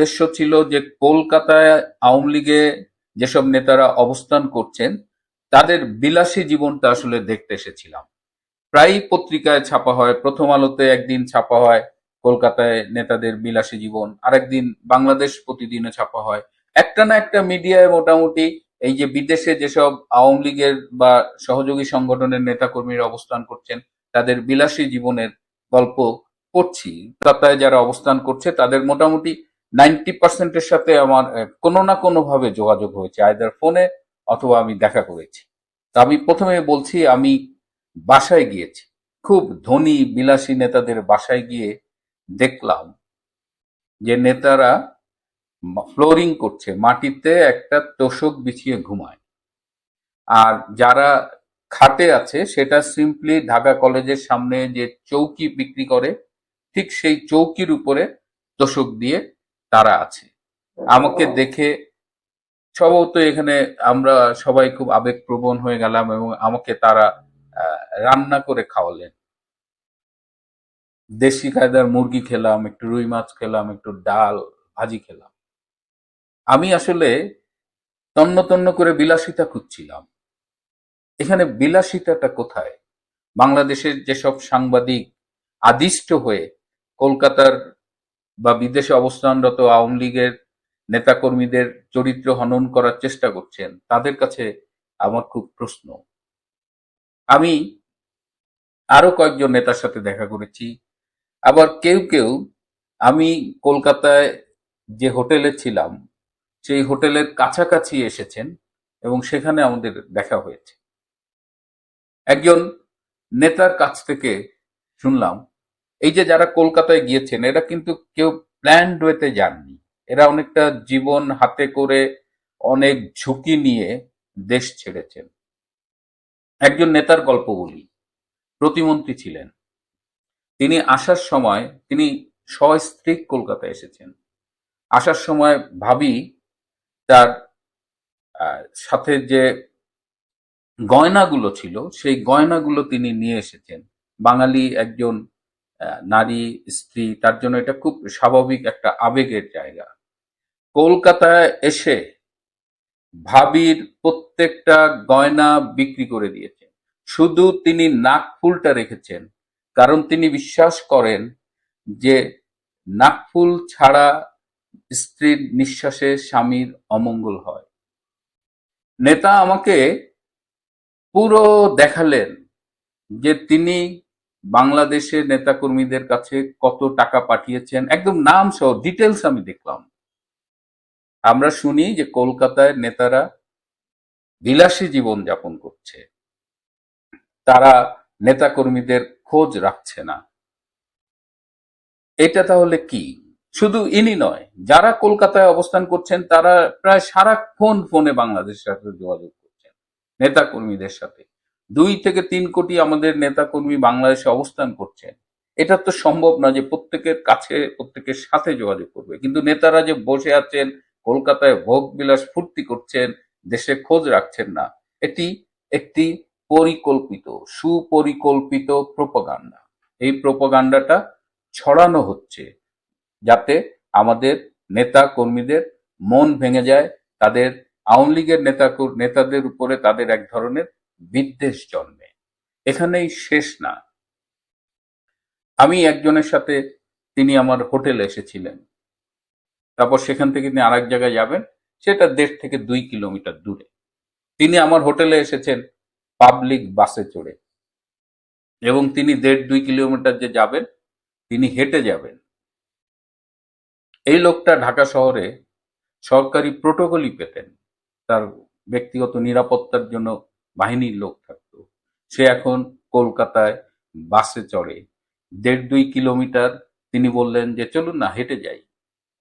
উদ্দেশ্য ছিল যে কলকাতায় আওয়ামী লীগে যেসব নেতারা অবস্থান করছেন, তাদের বিলাসী জীবনটা আসলে দেখতে এসেছিলাম। প্রায়ই পত্রিকায় ছাপা হয়, প্রথম আলোতে একদিন ছাপা হয় কলকাতায় নেতাদের বিলাসী জীবন, আরেকদিন বাংলাদেশ প্রতিদিনে ছাপা হয়। একটা না একটা মিডিয়ায় মোটামুটি এই যে বিদেশে যেসব আওয়ামী লীগের বা সহযোগী সংগঠনের নেতাকর্মীরা অবস্থান করছেন, তাদের বিলাসী জীবনের গল্প করছি কলকাতায় যারা অবস্থান করছে, তাদের মোটামুটি নাইনটি পার্সেন্টের সাথে আমার কোনো না কোনো ভাবে যোগাযোগ হয়েছে আয়দার ফোনে অথবা আমি দেখা করেছি। তা আমি প্রথমে বলছি, আমি বাসায় গিয়েছি, খুব ধনী বিলাসী নেতাদের বাসায় গিয়ে দেখলাম যে নেতারা ফ্লোরিং করছে, মাটিতে একটা তোষক বিছিয়ে ঘুমায়। আর যারা খাটে আছে, সেটা সিম্পলি ঢাকা কলেজের সামনে যে চৌকি বিক্রি করে, ঠিক সেই চৌকির উপরে তোষক দিয়ে তারা আছে। আমাকে দেখে সম্ভবত এখানে আমরা সবাই খুব আবেগপ্রবণ হয়ে গেলাম এবং আমাকে তারা রান্না করে খাওয়ালেন। দেশি কায়দার মুরগি খেলাম, একটু রুই মাছ খেলাম, একটু ডাল ভাজি খেলাম। আমি আসলে তন্ন তন্ন করে বিলাসিতা খুঁজছিলাম। এখানে বিলাসিতাটা কোথায়? বাংলাদেশের যেসব সাংবাদিক আদিষ্ট হয়ে কলকাতার বা বিদেশে অবস্থানরত আওয়ামী লীগের নেতাকর্মীদের চরিত্র হনন করার চেষ্টা করছেন, তাদের কাছে আমার খুব প্রশ্ন। আমি আরও কয়েকজন নেতার সাথে দেখা করেছি, আবার কেউ কেউ আমি কলকাতায় যে হোটেলে ছিলাম, সেই হোটেলের কাছাকাছি এসেছেন এবং সেখানে আমাদের দেখা হয়েছে। একজন নেতার কাছ থেকে শুনলাম এই যে যারা কলকাতায় গিয়েছেন, এরা কিন্তু কেউ প্ল্যান্ড ওয়েতে যাননি। এরা অনেকটা জীবন হাতে করে অনেক ঝুঁকি নিয়ে দেশ ছেড়েছেন। একজন নেতার গল্প বলি। প্রতিমন্ত্রী ছিলেন। তিনি আসার সময় তিনি সস্ত্রীক কলকাতায় এসেছেন। আসার সময় ভাবি তার সাথে যে গয়নাগুলো ছিল, সেই গয়নাগুলো তিনি নিয়ে এসেছেন। বাঙালি একজন নারী, স্ত্রী, তার জন্য এটা খুব স্বাভাবিক একটা আবেগের জায়গা। কলকাতায় এসে ভাবির প্রত্যেকটা গয়না বিক্রি করে দিয়েছেন। শুধু তিনি নাকফুলটা রেখেছেন, কারণ তিনি বিশ্বাস করেন যে নাকফুল ছাড়া স্ত্রীর নিঃশ্বাসে স্বামীর অমঙ্গল হয়। নেতা আমাকে পুরো দেখালেন যে তিনি বাংলাদেশের নেতাকর্মীদের কাছে কত টাকা পাঠিয়েছেন? একদম নাম সহ ডিটেলস আমি দেখলাম। আমরা শুনি যে কলকাতায় নেতারা বিলাসী জীবন যাপন করছে। তারা নেতাকর্মীদের খোঁজ রাখছে না। এটা তাহলে কি? শুধু ইনি নয়, যারা কলকাতায় অবস্থান করছেন, তারা প্রায় সারাক্ষণ ফোনে বাংলাদেশের সাথে যোগাযোগ করছেন, নেতাকর্মীদের সাথে। দুই থেকে তিন কোটি আমাদের নেতাকর্মী বাংলাদেশে অবস্থান করছেন। এটা তো সম্ভব না যে প্রত্যেকের কাছে, প্রত্যেকের সাথে যোগাযোগ করবে। কিন্তু নেতারা যে বসে আছেন, কলকাতায় ভোগ বিলাস ফুর্তি করছেন, দেশে খোঁজ রাখছেন না, এটি একটি পরিকল্পিত, সুপরিকল্পিত প্রোপাগান্ডা। এই প্রোপাগান্ডাটা ছড়ানো হচ্ছে যাতে আমাদের নেতা কর্মীদের মন ভেঙে যায়, তাদের আওয়ামী লীগের নেতা নেতাদের উপরে তাদের এক ধরনের বিদ্বেষ জন্মে। এখানেই শেষ না। আমি একজনের সাথে তিনি আমার হোটেলে এসেছিলেন। তারপর সেখান থেকে তিনি আরেক জায়গায় যাবেন, সেটা দেড় থেকে দুই কিলোমিটার দূরে। তিনি আমার হোটেলে এসেছেন পাবলিক বাসে চড়ে। এবং তিনি দেড় দুই কিলোমিটার যে যাবেন, তিনি হেঁটে যাবেন। এই লোকটা ঢাকা শহরে সরকারি প্রোটোকলই পেতেন। তার ব্যক্তিগত নিরাপত্তার জন্য বাহিনীর লোক থাকতো। সে এখন কলকাতায় বাসে চড়ে। দেড় দুই কিলোমিটার তিনি বললেন যে, চলুন না, হেঁটে যাই।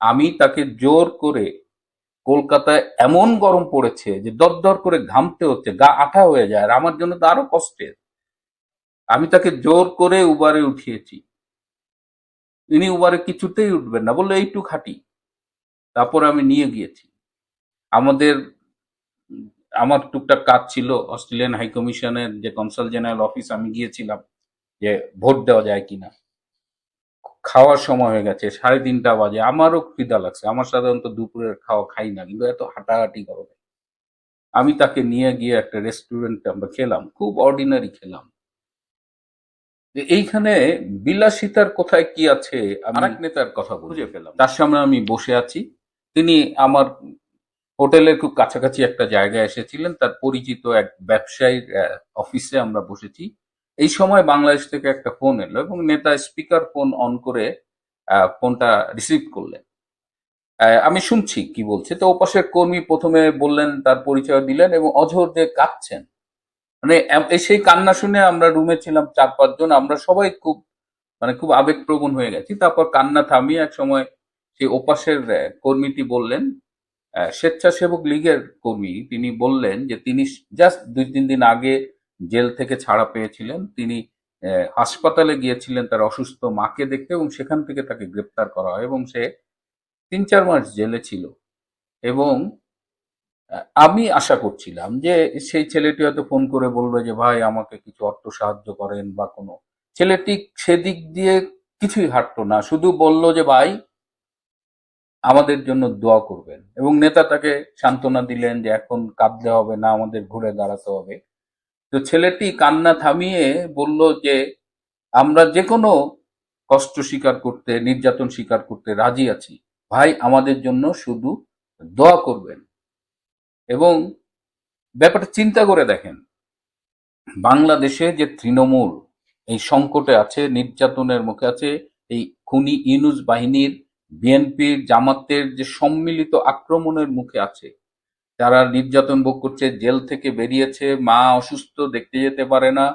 আমি তাকে জোর করে কলকাতায় এমন গরম পড়েছে যে দরদর করে ঘামতে হচ্ছে, গা আঠা হয়ে যায়, আর আমার জন্য তো আরও কষ্টের। আমি তাকে জোর করে উবারে উঠিয়েছি। তিনি উবারে কিছুতেই উঠবেন না, বলল এইটু খাটি তারপর আমি নিয়ে গিয়েছি। আমাদের আমার টুকটাক কাজ ছিল অস্ট্রেলিয়ান হাই কমিশনের যে কনসাল জেনারেল অফিস আমি গিয়েছিলাম যে ভোট দেওয়া যায় কিনা। খাওয়ার সময় হয়ে গেছে সাড়ে তিনটা বাজে আমারও খিদা লাগছে। আমার সাধারণত দুপুরের খাওয়া খাই না কিন্তু এত হাঁটাহাঁটি করবে আমি তাকে নিয়ে গিয়ে একটা রেস্টুরেন্টে আমরা খেলাম খুব অর্ডিনারি খেলাম। এইখানে বিলাসিতার কোথায় কি আছে আমার নেতার কথা বুঝে ফেলাম তার সামনে আমি বসে আছি। তিনি আমার হোটেলের খুব কাছাকাছি একটা জায়গায় এসেছিলেন, তার পরিচিত এক ব্যবসায়ীর অফিসে আমরা বসেছি। এই সময় বাংলাদেশ থেকে একটা ফোন এলো এবং নেতা স্পিকার ফোন অন করে ফোনটা রিসিভ করলেন। আমি শুনছি কি বলছে। তো ওপাশের কর্মী প্রথমে বললেন, তার পরিচয় দিলেন এবং অঝোর যে কাঁদছেন। মানে সেই কান্না শুনে আমরা রুমে ছিলাম চার পাঁচজন, আমরা সবাই খুব মানে খুব আবেগপ্রবণ হয়ে গেছি। তারপর কান্না থামিয়ে এক সময় সেই ওপাশের কর্মীটি বললেন স্বেচ্ছাসেবক লীগের কর্মী তিনি বললেন যে তিনি জাস্ট দুই, তিন দিন আগে জেল থেকে ছাড়া পেয়েছিলেন। তিনি হাসপাতালে গিয়েছিলেন তার অসুস্থ মাকে দেখতে এবং সেখান থেকে তাকে গ্রেপ্তার করা হয় এবং সে তিন, চার মাস জেলে ছিল। এবং আমি আশা করছিলাম যে সেই ছেলেটি হয়তো ফোন করে বলবে যে, ভাই, আমাকে কিছু অর্থ সাহায্য করেন বা কোনো। ছেলেটি সেদিক দিয়ে কিছুই হাঁটতো না, শুধু বলল যে, ভাই আমাদের জন্য দোয়া করবেন। এবং নেতা তাকে সান্ত্বনা দিলেন যে এখন কাঁদতে হবে না, আমাদের ঘুরে দাঁড়াতে হবে। তো ছেলেটি কান্না থামিয়ে বলল যে, আমরা যে কোনো কষ্ট স্বীকার করতে, নির্যাতন স্বীকার করতে রাজি আছি। ভাই, আমাদের জন্য শুধু দোয়া করবেন। এবং ব্যাপারটা চিন্তা করে দেখেন। বাংলাদেশে যে তৃণমূল, এই সংকটে আছে, নির্যাতনের মুখে আছে, এই খুনি ইউনুস বাহিনীর বিএনপির জামাতের যে সম্মিলিত আক্রমণের মুখে আছে, যারা নির্যাতন ভোগ করছে, জেল থেকে বেরিয়েছে, মা অসুস্থ, দেখতে যেতে পারে না,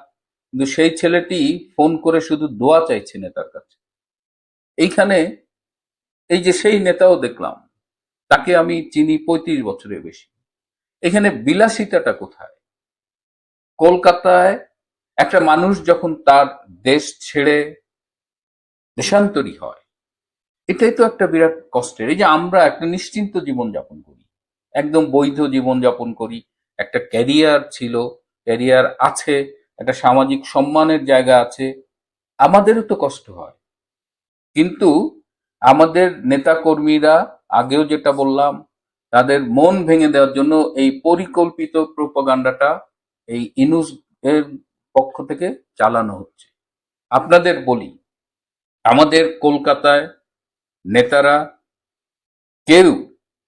কিন্তু সেই ছেলেটি ফোন করে শুধু দোয়া চাইছে নেতার কাছে। এইখানে এই যে সেই নেতাও দেখলাম, তাকে আমি চিনি পঁয়ত্রিশ বছরের বেশি। এখানে বিলাসিতাটা কোথায়? কলকাতায় একটা মানুষ যখন তার দেশ ছেড়ে দেশান্তরী হয় এটাই তো একটা বিরাট কষ্টের। এই যে আমরা একটা নিশ্চিন্ত জীবন যাপন করি, একদম বৈধ জীবন যাপন করি, একটা ক্যারিয়ার ছিল, ক্যারিয়ার আছে, একটা সামাজিক সম্মানের জায়গা আছে, আমাদেরও তো কষ্ট হয়। কিন্তু আমাদের নেতা কর্মীরা আগেও যেটা বললাম, তাদের মন ভেঙে দেওয়ার জন্য এই পরিকল্পিত প্রোপাগান্ডাটা এই ইনুস এর পক্ষ থেকে চালানো হচ্ছে। আপনাদের বলি, আমাদের কলকাতায় নেতারা কেউ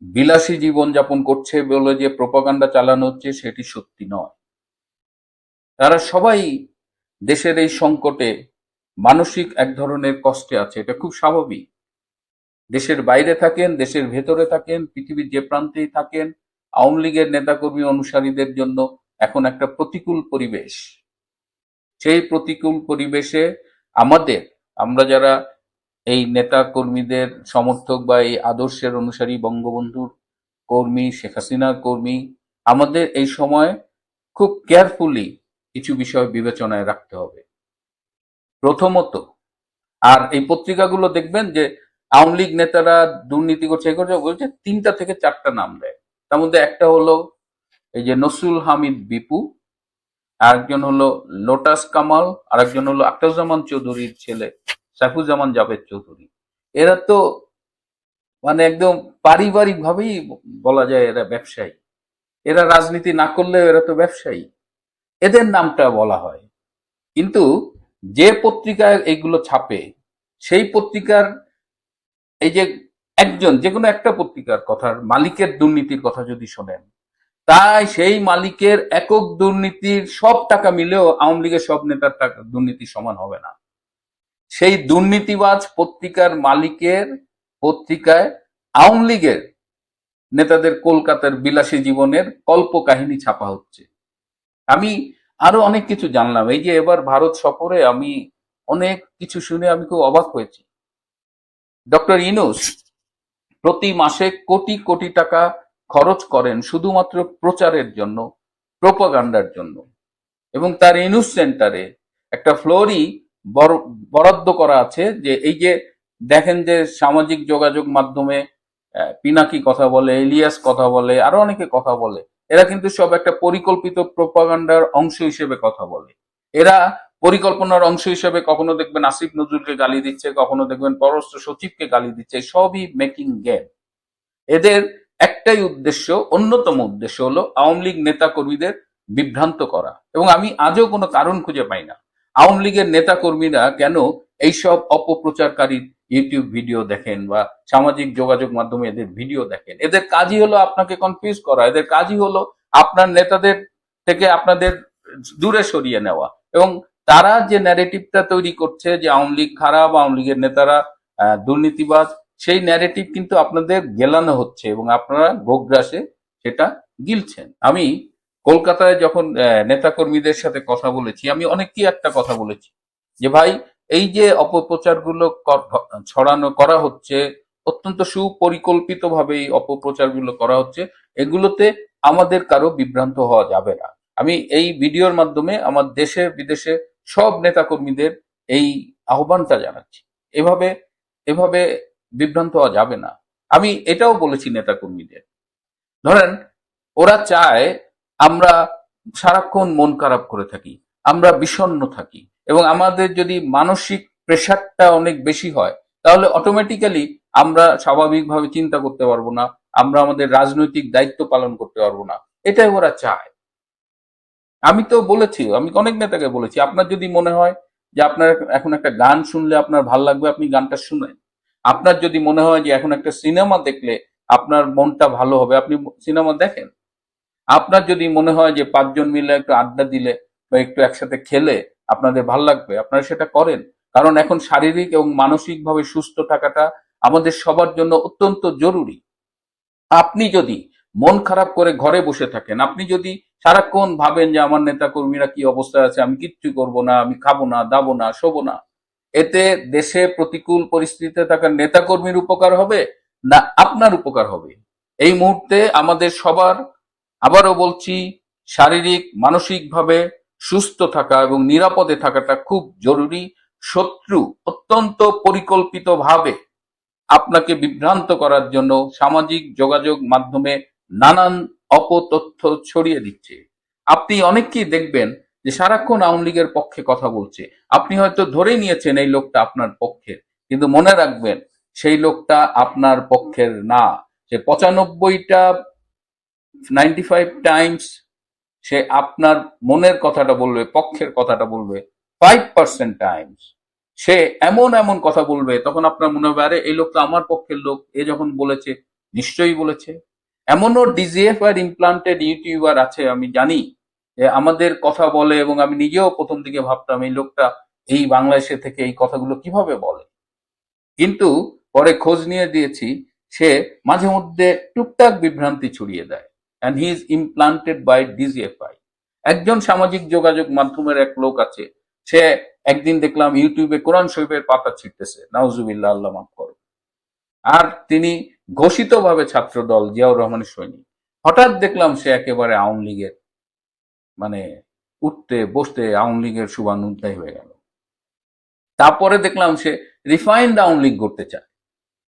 বিলাসী জীবন যাপন করছে বলে যে প্রোপাগান্ডা চালানো হচ্ছে সেটি সত্যি নয়। তারা সবাই দেশের এই সংকটে মানসিক এক ধরনের কষ্টে আছে, এটা খুব স্বাভাবিক। দেশের বাইরে থাকেন, দেশের ভেতরে থাকেন, পৃথিবীর যে প্রান্তেই থাকেন, আওয়ামী লীগের নেতাকর্মী অনুসারীদের জন্য এখন একটা প্রতিকূল পরিবেশ। সেই প্রতিকূল পরিবেশে আমাদের, আমরা যারা এই নেতা কর্মীদের সমর্থক বা এই আদর্শের অনুসারী বঙ্গবন্ধুর কর্মী, শেখ হাসিনার কর্মী, আমাদের এই সময় খুব কেয়ারফুলি কিছু বিষয় বিবেচনায় রাখতে হবে। প্রথমত, আর এই পত্রিকাগুলো দেখবেন যে আওয়ামী লীগ নেতারা দুর্নীতি করছে করছে করছে, তিনটা থেকে চারটা নাম দেয়। তার মধ্যে একটা হলো এই যে নসরুল হামিদ বিপু, আরেকজন হলো লোটাস কামাল, আরেকজন হলো আক্তারুজ্জামান চৌধুরীর ছেলে। সাইফুজ্জামান জাভেদ চৌধুরী। এরা তো মানে একদম পারিবারিক ভাবেই বলা যায় এরা ব্যবসায়ী। এরা রাজনীতি না করলেও এরা তো ব্যবসায়ী। এদের নামটা বলা হয়। কিন্তু যে পত্রিকায় এইগুলো ছাপে, সেই পত্রিকার এই যে একজন, যে কোনো একটা পত্রিকার কথার মালিকের দুর্নীতির কথা যদি শোনেন, তাই সেই মালিকের একক দুর্নীতির সব টাকা মিলেও আওয়ামী লীগের সব নেতার টাকা দুর্নীতি সমান হবে না। সেই দুর্নীতিবাজ পত্রিকার মালিকের পত্রিকায় আওয়ামী লীগের নেতাদের কলকাতার বিলাসী জীবনের কল্প কাহিনী ছাপা হচ্ছে। আমি আরও অনেক কিছু জানলাম। এই যে এবার ভারত সফরে আমি অনেক কিছু শুনে আমি খুব অবাক হয়েছি। ডক্টর ইনুস প্রতি মাসে কোটি কোটি টাকা খরচ করেন শুধুমাত্র প্রচারের জন্য, প্রোপাগান্ডার জন্য। এবং তার ইনুস সেন্টারে একটা ফ্লোরই বরাদ্দ করা আছে যে এই যে দেখেন যে সামাজিক যোগাযোগ মাধ্যমে পিনাকি কথা বলে ইলিয়াস কথা বলে, আরও অনেকে কথা বলে। এরা কিন্তু সব একটা পরিকল্পিত প্রোপাগান্ডার অংশ হিসেবে কথা বলে। এরা পরিকল্পনার অংশ হিসেবে কখনো দেখবেন আসিফ নজরুলকে গালি দিচ্ছে, কখনো দেখবেন পররাষ্ট্র সচিবকে গালি দিচ্ছে, সবই মেকিং গেম এদের একটাই উদ্দেশ্য, অন্যতম উদ্দেশ্য হলো আওয়ামী লীগ নেতা কর্মীদের বিভ্রান্ত করা। এবং আমি আজও কোনো কারণ খুঁজে পাই না। আওয়ামী লীগের নেতা কর্মীরা কেন এইসব অপপ্রচারকারীর ইউটিউব ভিডিও দেখেন বা সামাজিক যোগাযোগ মাধ্যমে এদের ভিডিও দেখেন? এদের কাজই হলো আপনাকে কনফিউজ করা, এদের কাজই হলো আপনার নেতাদের থেকে আপনাদের দূরে সরিয়ে নেওয়া। এবং তারা যে ন্যারেটিভটা তৈরি করছে যে আওয়ামী লীগ খারাপ, আওয়ামী লীগের নেতারা দুর্নীতিবাজ, সেই ন্যারেটিভ কিন্তু আপনাদের গেলানো হচ্ছে এবং আপনারা গোগ্রাসে সেটা গিলছেন। আমি কলকাতায় যখন নেতাকর্মীদের সাথে কথা বলেছি, আমি অনেকই একটা কথা বলেছি যে, ভাই, এই যে অপপ্রচারগুলো ছড়ানো করা হচ্ছে, অত্যন্ত সুপরিকল্পিতভাবে এই অপপ্রচারগুলো করা হচ্ছে, এগুলোতে আমাদের কারও বিভ্রান্ত হওয়া যাবে না। আমি এই ভিডিওর মাধ্যমে আমার দেশে, বিদেশে সব নেতাকর্মীদের এই আহ্বানটা জানাচ্ছি। এভাবে এভাবে বিভ্রান্ত হওয়া যাবে না। আমি এটাও বলেছি নেতাকর্মীদের। ধরেন, ওরা চায় আমরা সারাক্ষণ মন খারাপ করে থাকি, আমরা বিষণ্ণ থাকি এবং আমাদের যদি মানসিক প্রেশারটা অনেক বেশি হয়, তাহলে অটোমেটিক্যালি আমরা স্বাভাবিকভাবে চিন্তা করতে পারব না, আমরা আমাদের রাজনৈতিক দায়িত্ব পালন করতে পারব না, এটাই ওরা চায়। আমি তো বলেছি, আমি অনেক নেতাকে বলেছি, আপনার যদি মনে হয় যে আপনার এখন একটা গান শুনলে আপনার ভালো লাগবে, আপনি গানটা শুনেন। আপনার যদি মনে হয় যে এখন একটা সিনেমা দেখলে আপনার মনটা ভালো হবে, আপনি সিনেমা দেখেন। আপনার যদি মনে হয় যে পাঁচজন মিলে একটু আড্ডা দিলে বা একটু একসাথে খেলে আপনাদের ভালো লাগবে, আপনারা সেটা করেন। কারণ এখন শারীরিক এবং মানসিকভাবে সুস্থ থাকাটা আমাদের সবার জন্য অত্যন্ত জরুরি। আপনি যদি মন খারাপ করে ঘরে বসে থাকেন, আপনি যদি সারাক্ষণ ভাবেন যে আমার নেতা কর্মীরা কি অবস্থায় আছে, আমি কিচ্ছু করব না, আমি খাব না, দাবো না, শোবো না, এতে দেশে প্রতিকূল পরিস্থিতিতে থাকা নেতা কর্মীর উপকার হবে না আপনার উপকার হবে? এই মুহূর্তে আমাদের সবার আবারও বলছি, শারীরিক, মানসিকভাবে সুস্থ থাকা এবং নিরাপদে থাকাটা খুব জরুরি। শত্রু অত্যন্ত পরিকল্পিতভাবে আপনাকে বিভ্রান্ত করার জন্য সামাজিক যোগাযোগ মাধ্যমে নানান অপতথ্য ছড়িয়ে দিচ্ছে। আপনি অনেককেই দেখবেন যে সারাক্ষণ আওয়ামী লীগের পক্ষে কথা বলছে। আপনি হয়তো ধরে নিয়েছেন এই লোকটা আপনার পক্ষের, কিন্তু মনে রাখবেন, সেই লোকটা আপনার পক্ষের না। সে পঁচানব্বইটা নাইনটি ফাইভ টাইমস সে আপনার মনের কথাটা বলবে, পক্ষের কথাটা বলবে ফাইভ পার্সেন্ট টাইমস সে এমন এমন কথা বলবে, তখন আপনার মনে হবে, আরে, এই লোক তো আমার পক্ষের লোক। এ যখন বলেছে, নিশ্চয়ই বলেছে। এমনও ডিজিএফ আর ইমপ্লান্টেড ইউটিউবার আছে, আমি জানি, যে আমাদের কথা বলে এবং আমি নিজেও প্রথম দিকে ভাবতাম, এই লোকটা এই বাংলাদেশে থেকে এই কথাগুলো কীভাবে বলে? কিন্তু পরে খোঁজ নিয়ে দিয়েছি, সে মাঝে মধ্যে টুকটাক বিভ্রান্তি ছড়িয়ে দেয়। And he is implanted by DGFI একজন সামাজিক যোগাযোগ মাধ্যমের এক লোক আছে, সে একদিন দেখলাম ইউটিউবে কোরআন শরীফের পাতা ছিটতেছে। নাউজুবিল্লাহ, আল্লাহ মাফ করো। আর তিনি ঘোষিতভাবে ছাত্র জিয়াউর রহমানের সৈনিক। হঠাৎ দেখলাম সে একেবারে আওয়ামী লীগের মানে উঠতে বসতে আওয়ামী লীগের শুভানুধ্যায় হয়ে গেল। তারপরে দেখলাম সে রিফাইন্ড আওয়ামী লীগ করতে চায়।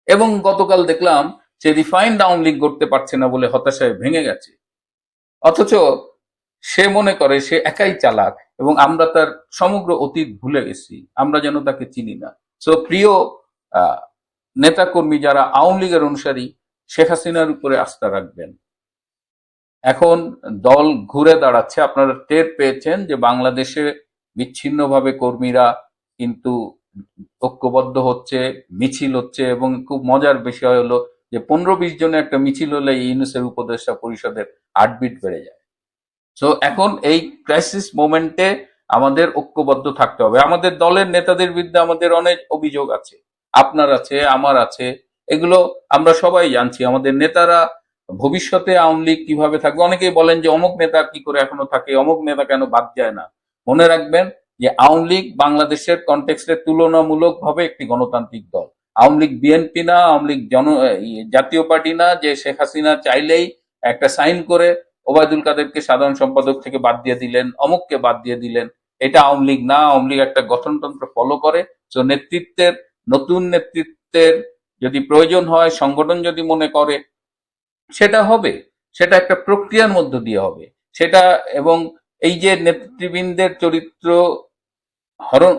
এবং গতকাল দেখলাম সে রিফাইন্ড আওয়ামী লীগ করতে পারছে না বলে হতাশায় ভেঙে গেছে। অথচ সে মনে করে সে একাই চালাক এবং আমরা তার সমগ্র অতীত ভুলে গেছি, আমরা যেন তাকে চিনি না। সো প্রিয় নেতাকর্মী যারা আওয়ামী লীগের অনুসারী, শেখ হাসিনার উপরে আস্থা রাখবেন। এখন দল ঘুরে দাঁড়াচ্ছে, আপনারা টের পেয়েছেন যে বাংলাদেশে বিচ্ছিন্নভাবে কর্মীরা কিন্তু ঐক্যবদ্ধ হচ্ছে, মিছিল হচ্ছে এবং খুব মজার বিষয় হলো যে পনেরো বিশ জনের একটা মিছিল হলে ইউনুসের উপদেষ্টা পরিষদের আটবিট বেড়ে যায়। সো এখন এই ক্রাইসিস মোমেন্টে আমাদের ঐক্যবদ্ধ থাকতে হবে। আমাদের দলের নেতাদের বিরুদ্ধে আমাদের অনেক অভিযোগ আছে। আপনার আছে, আমার আছে, এগুলো আমরা সবাই জানছি। আমাদের নেতারা ভবিষ্যতে আওয়ামী লীগ কীভাবে থাকবে? অনেকেই বলেন যে অমুক নেতা কি করে এখনও থাকে, অমুক নেতা কেন বাদ যায় না। মনে রাখবেন যে আওয়ামী লীগ বাংলাদেশের কনটেক্সটে তুলনামূলকভাবে একটি গণতান্ত্রিক দল। আওয়ামী লীগ বিএনপি না, আওয়ামী লীগ জন জাতীয় পার্টি না, যে শেখ হাসিনা চাইলেই একটা সাইন করে ওবায়দুল কাদেরকে সাধারণ সম্পাদক থেকে বাদ দিয়ে দিলেন, অমুককে বাদ দিয়ে দিলেন। এটা আওয়ামী লীগ না, আওয়ামী লীগ একটা গঠনতন্ত্র ফলো করে। তো নেতৃত্বের, নতুন নেতৃত্বের যদি প্রয়োজন হয়, সংগঠন যদি মনে করে, সেটা হবে। সেটা একটা প্রক্রিয়ার মধ্য দিয়ে হবে। সেটা এবং এই যে নেতৃবৃন্দের চরিত্র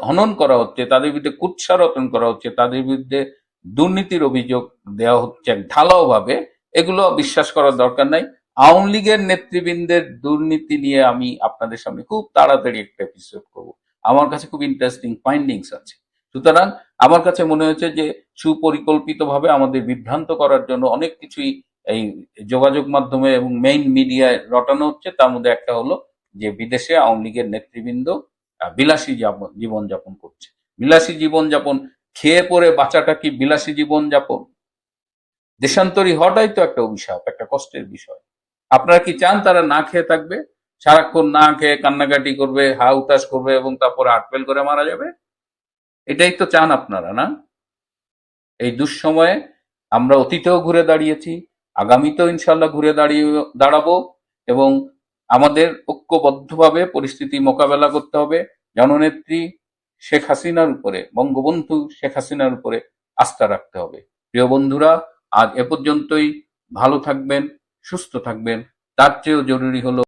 হনন করা হচ্ছে, তাদের বিরুদ্ধে কুৎসারতন করা হচ্ছে, তাদের বিরুদ্ধে দুর্নীতির অভিযোগ দেওয়া হচ্ছে ঢালাও ভাবে এগুলো বিশ্বাস করার দরকার নাই। আওয়ামী লীগের নেতৃবৃন্দের দুর্নীতি নিয়ে আমি আপনাদের সামনে খুব তাড়াতাড়ি একটা এপিসোড করব। আমার কাছে খুব ইন্টারেস্টিং ফাইন্ডিংস আছে। সুতরাং আমার কাছে মনে হয়েছে যে সুপরিকল্পিতভাবে আমাদের বিভ্রান্ত করার জন্য অনেক কিছুই এই যোগাযোগ মাধ্যমে এবং মেইন মিডিয়ায় রটানো হচ্ছে। তার মধ্যে একটা হলো যে বিদেশে আওয়ামী লীগের নেতৃবৃন্দ বিলাসী যাপন জীবনযাপন করছে। বিলাসী জীবনযাপন, খেয়ে পরে বাঁচাটা কি বিলাসী জীবনযাপন? দেশান্তরী হওয়াটাই তো একটা অভিশাপ, একটা কষ্টের বিষয়। আপনারা কি চান তারা না খেয়ে থাকবে? সারাক্ষণ না খেয়ে কান্নাকাটি করবে, হা উতাস করবে এবং তারপরে আটপেল করে মারা যাবে? এটাই তো চান আপনারা, না? এই দুঃসময়ে আমরা অতীতেও ঘুরে দাঁড়িয়েছি, আগামীতেও ইনশাল্লাহ ঘুরে দাঁড়িয়ে দাঁড়াবো এবং আমাদের ঐক্যবদ্ধভাবে পরিস্থিতি মোকাবেলা করতে হবে। জননেত্রী শেখ হাসিনার উপরে, বঙ্গবন্ধু শেখ হাসিনার উপরে আস্থা রাখতে হবে। প্রিয় বন্ধুরা, আজ এ পর্যন্তই। ভালো থাকবেন, সুস্থ থাকবেন। তার চেয়েও জরুরি হলো